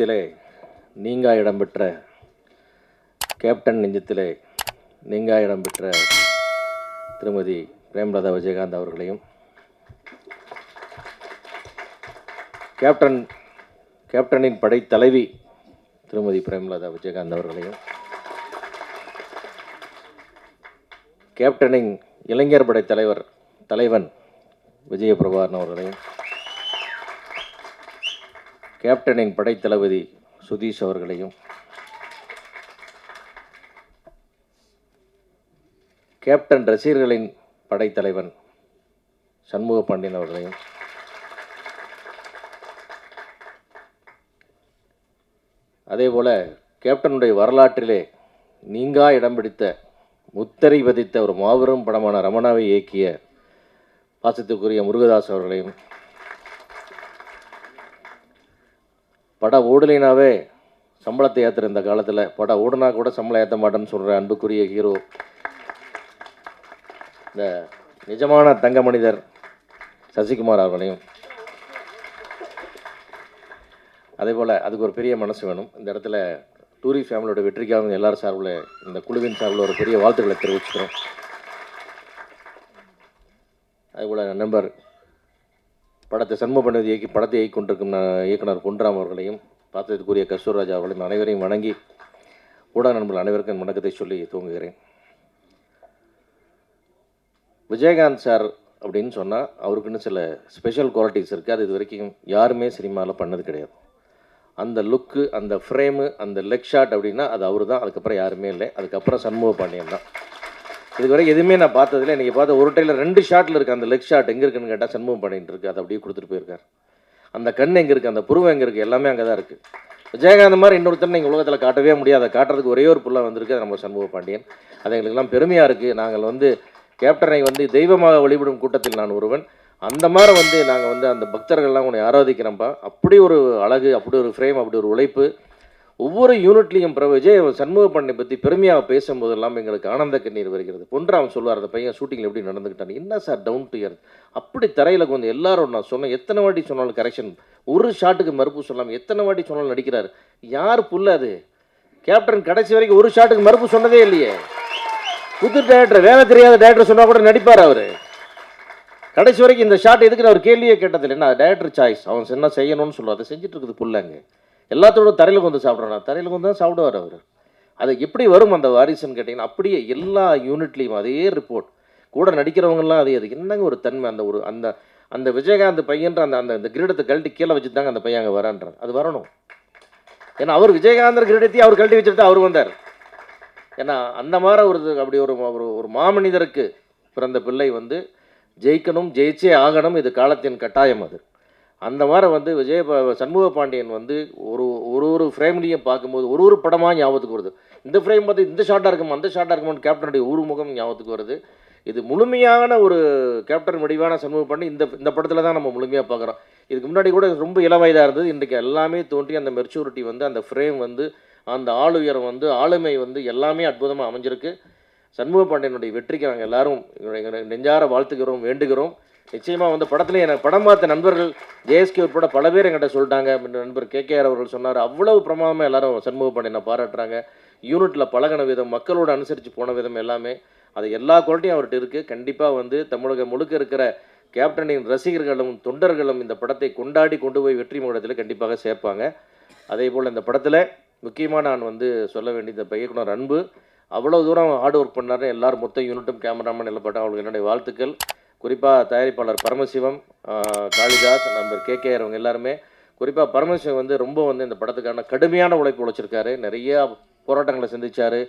நெஞ்சத்திலே நீங்கா இடம்பெற்ற கேப்டன் நெஞ்சத்திலே நீங்கா இடம்பெற்ற திருமதி பிரேமலதா விஜயகாந்த் அவர்களையும் கேப்டன் கேப்டனின் படைத்தலைவி திருமதி பிரேமலதா விஜயகாந்த் அவர்களையும் கேப்டனின் இளைஞர் படை தலைவர் தலைவன் விஜயபிரபாகரன் அவர்களையும் கேப்டனின் படைத்தளபதி சுதீஷ் அவர்களையும் கேப்டன் ரசிகர்களின் படைத்தலைவன் சண்முக பாண்டியன் அவர்களையும் அதேபோல கேப்டனுடைய வரலாற்றிலே நீங்கா இடம் பிடித்த முத்தரை பதித்த ஒரு மாபெரும் படமான ரமணாவை இயக்கிய பாசத்துக்குரிய முருகதாஸ் அவர்களையும் பட ஓடலினாவே சம்பளத்தை ஏற்றுற இந்த காலத்தில். படம் ஓடுனா கூட சம்பளம் ஏற்ற மாட்டேன்னு சொல்கிற அன்புக்குரிய ஹீரோ. இந்த நிஜமான தங்க மனிதர் சசிகுமார் அவர்களையும். அதே போல் அதுக்கு ஒரு பெரிய மனசு வேணும். இந்த இடத்துல டூரி ஃபேமிலியோட வெற்றிக்காக எல்லாரும் சார்பில் இந்த குழுவின் சார்பில் ஒரு பெரிய வாழ்த்துக்களை தெரிவிச்சுக்கிறோம். அதுபோல் நண்பர் படத்தை சண்முக பண்ணது இயக்கி படத்தை இயக்கி கொண்டிருக்கும் இயக்குனர் பொன்ராம் அவர்களையும் பார்த்ததுக்குரிய கஸ்தூர்ராஜா அவர்களையும் அனைவரையும் வணங்கி ஊடக நண்பர்கள் அனைவருக்கும் வணக்கத்தை சொல்லி துவங்குகிறேன். விஜயகாந்த் சார் அப்படின்னு சொன்னால் அவருக்குன்னு சில ஸ்பெஷல் குவாலிட்டிஸ் இருக்குது அது இது வரைக்கும் யாருமே சினிமாவில் பண்ணது கிடையாது. அந்த லுக்கு அந்த ஃப்ரேமு அந்த லெக் ஷாட் அப்படின்னா அது அவர் தான் அதுக்கப்புறம் யாருமே இல்லை. அதுக்கப்புறம் சண்முக பாண்டியன் தான். இதுவரை எதுவுமே நான் பார்த்ததில்ல. நீங்கள் பார்த்த ஒரு டைல ரெண்டு ஷாட்டில் இருக்குது அந்த லெக் ஷாட் எங்கே இருக்குன்னு கேட்டால் சண்முகம் பாண்டியன் இருக்குது அதை அப்படியே கொடுத்துட்டு போயிருக்கார். அந்த கண் எங்கே இருக்குது அந்த புருவம் எங்கே இருக்குது எல்லாமே அங்கே தான் இருக்குது விஜயகாந்த் மாதிரி இன்னொருத்தர் நீங்கள் உலகத்தில் காட்டவே முடியாது. அதை காட்டுறதுக்கு ஒரே ஒரு புள்ள வந்திருக்கு. அது நம்ம சண்முக பாண்டியன். அது எங்களுக்கெல்லாம் பெருமையாக இருக்குது நாங்கள் வந்து கேப்டனை வந்து தெய்வமாக வழிபடும் கூட்டத்தில் நான் ஒருவன். அந்த மாதிரி வந்து நாங்கள் வந்து அந்த பக்தர்கள்லாம் உன்னை ஆராதிக்கிறோம்ப்பா அப்படி ஒரு அழகு அப்படி ஒரு ஃப்ரேம் அப்படி ஒரு உழைப்பு ஒவ்வொரு யூனிட்லையும் பிற விஜய் சண்முக பண்ணை பற்றி பெருமையாக பேசும்போது எல்லாம் எங்களுக்கு ஆனந்த கண்ணீர் வருகிறது. பொன்ராம் சொல்லுவார் அந்த பையன் ஷூட்டிங்கில் எப்படி நடந்துக்கிட்டான் என்ன சார் டவுன் டு இயர் அப்படி தரையில் கொஞ்சம் எல்லாரும் நான் சொன்னேன் எத்தனை வாட்டி சொன்னாலும் கரெக்ஷன் ஒரு ஷாட்டுக்கு மறுப்பு சொல்லாமல் எத்தனை வாட்டி சொன்னாலும் நடிக்கிறார்? யார் புல்ல அது? கேப்டன் கடைசி வரைக்கும் ஒரு ஷாட்டுக்கு மறுப்பு சொன்னதே இல்லையே. புது டேரக்டர் வேலை தெரியாத டேரக்டர் சொன்னால் கூட நடிப்பார் அவர். கடைசி வரைக்கும் இந்த ஷாட் எதுக்கு அவர் கேள்வியே கேட்டதில்லை. என்ன டேரக்டர் சாய்ஸ் அவன் என்ன செய்யணும்னு சொல்லுவார். அதை செஞ்சுட்டு இருக்குது புள்ளங்க எல்லாத்தோட தரையில் கொண்டு சாப்பிட்றாரு. தரையில் கொண்டு தான் சாப்பிடுவார் அவர். அது எப்படி வரும் அந்த வாரிசுன்னு கேட்டிங்கன்னா அப்படியே எல்லா யூனிட்லேயும் அதே ரிப்போர்ட் கூட நடிக்கிறவங்கலாம் அதே அது என்னங்க ஒரு தன்மை? அந்த ஒரு அந்த அந்த விஜயகாந்த் பையன்ற அந்த அந்த அந்த கிரீடத்தை கழட்டி கீழே வச்சு தாங்க அந்த பையன் அங்கே வரான்றார். அது வரணும். ஏன்னா அவர் விஜயகாந்தர் கிரீடத்தையும் அவர் கழட்டி வச்சுட்டு அவர் வந்தார். ஏன்னா அந்த மாதிரி ஒரு அப்படி ஒரு ஒரு ஒரு மாமனிதருக்கு பிறந்த பிள்ளை வந்து ஜெயிக்கணும் ஜெயிச்சே ஆகணும் இது காலத்தின் கட்டாயம் அது. அந்த மாதிரி வந்து விஜய சண்முக பாண்டியன் வந்து ஒரு ஒரு ஒரு ஃப்ரேம்லேயும் பார்க்கும்போது ஒரு ஒரு படமாக ஞாபகத்துக்கு வருது. இந்த ஃப்ரேம் பார்த்து இந்த ஷாட்டாக இருக்குமா அந்த ஷாட்டாக இருக்குமான்னு கேப்டனுடைய ஊர்முகம் ஞாபகத்துக்கு வருது. இது முழுமையான ஒரு கேப்டன் வடிவான சண்முக பாண்டி இந்த இந்த படத்தில் தான் நம்ம முழுமையாக பார்க்குறோம். இதுக்கு முன்னாடி கூட ரொம்ப இளவயதாக இருந்தது. இன்றைக்கு எல்லாமே தோன்றி அந்த மெச்சூரிட்டி வந்து அந்த ஃப்ரேம் வந்து அந்த ஆளுயரம் வந்து ஆளுமை வந்து எல்லாமே அற்புதமாக அமைஞ்சிருக்கு. சண்முக பாண்டியனுடைய வெற்றிக்கு நாங்கள் எல்லாரும் நெஞ்சார வாழ்த்துக்கிறோம் வேண்டுகிறோம். நிச்சயமாக வந்து படத்துல எனக்கு படம் பார்த்த நண்பர்கள் ஜேஎஸ்கே உட்பட பல பேர் என்கிட்ட சொல்லிட்டாங்க. நண்பர் நண்பர் கேகேஆர் அவர்கள் சொன்னார் அவ்வளவு பிரமாதமாக எல்லாரும் சண்முக பாண்டியனை பாராட்டுறாங்க. யூனிட்டில் பழகின விதம் மக்களோடு அனுசரித்து போன விதம் எல்லாமே அது எல்லா குவாலிட்டியும் அவர்கிட்ட இருக்குது கண்டிப்பாக வந்து தமிழகம் முழுக்க இருக்கிற கேப்டனின் ரசிகர்களும் தொண்டர்களும் இந்த படத்தை கொண்டாடி கொண்டு போய் வெற்றி மூடத்தில் கண்டிப்பாக சேர்ப்பாங்க. அதே போல் இந்த படத்தில் முக்கியமாக நான் வந்து சொல்ல வேண்டிய இந்த இயக்குனர் அன்பு. அவ்வளோ தூரம் ஹார்ட் ஒர்க் பண்ணார் எல்லாரும் மொத்த யூனிட்டும் கேமராமேன் எல்லாம் பட்டம் அவங்களுக்கு என்னுடைய வாழ்த்துக்கள். குறிப்பாக தயாரிப்பாளர் பரமசிவம் காளிதாஸ் நம்பர் கே அவங்க எல்லாருமே குறிப்பாக பரமசிவம் வந்து ரொம்ப வந்து இந்த படத்துக்கான கடுமையான உழைப்பு உழைச்சிருக்காரு. நிறைய போராட்டங்களை சந்தித்தார்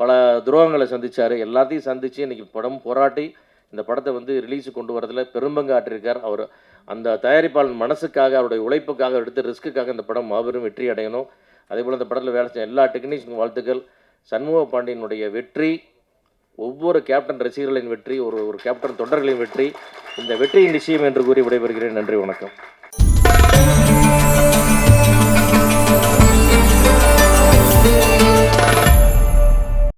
பல துரோகங்களை சந்தித்தார் எல்லாத்தையும் சந்தித்து இன்றைக்கி படம் போராட்டி இந்த படத்தை வந்து ரிலீஸ் கொண்டு வரதில் பெரும்பங்கு ஆற்றிருக்கார். அவர் அந்த தயாரிப்பாளர் மனசுக்காக அவருடைய உழைப்புக்காக எடுத்த ரிஸ்க்குக்காக இந்த படம் மாபெரும் வெற்றி அடையணும். அதே போல் இந்த படத்தில் வேலை செஞ்ச எல்லா டெக்னீஷியன் வாழ்த்துக்கள். சண்முக பாண்டியனுடைய வெற்றி ஒவ்வொரு கேப்டன் ரசிகர்களின் வெற்றி ஒரு ஒரு கேப்டன் தொண்டர்களின் வெற்றி இந்த வெற்றியின் நிச்சயம் என்று கூறி விடைபெறுகிறேன். நன்றி வணக்கம்.